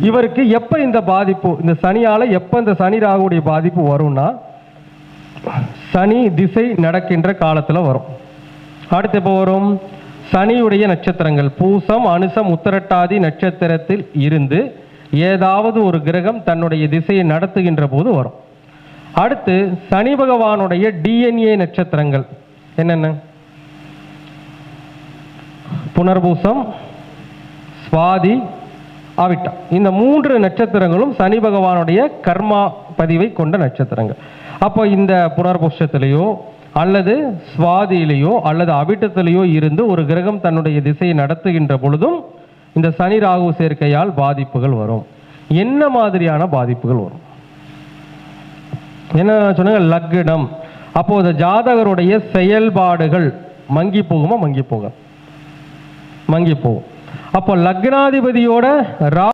இவருக்கு எப்போ இந்த பாதிப்பு இந்த சனியால் எப்போ இந்த சனி ராகுடைய பாதிப்பு வரும்னா சனி திசை நடக்கின்ற காலத்தில் வரும். அடுத்து எப்போ வரும்? சனியுடைய நட்சத்திரங்கள் பூசம் அனுசம் உத்தரட்டாதி நட்சத்திரத்தில் இருந்து ஏதாவது ஒரு கிரகம் தன்னுடைய திசையை நடத்துகின்ற போது வரும். அடுத்து சனி பகவானுடைய டிஎன்ஏ நட்சத்திரங்கள் என்னென்ன? புனர்பூசம் சுவாதி அவிட்டா இந்த மூன்று நட்சத்திரங்களும் சனி பகவானுடைய கர்மா பதிவை கொண்ட நட்சத்திரங்கள். அப்போ இந்த புனர்புஷத்திலேயோ அல்லது சுவாதியிலேயோ அல்லது அவிட்டத்திலேயோ இருந்து ஒரு கிரகம் தன்னுடைய திசையை நடத்துகின்ற பொழுதும் இந்த சனி ராகு சேர்க்கையால் பாதிப்புகள் வரும். என்ன மாதிரியான பாதிப்புகள் வரும்? என்ன சொன்னாங்க? லக்னம். அப்போ இந்த ஜாதகருடைய செயல்பாடுகள் மங்கி போகுமா? மங்கி போகும் மங்கி போகும். அப்போ லக்னாதிபதியோட ரா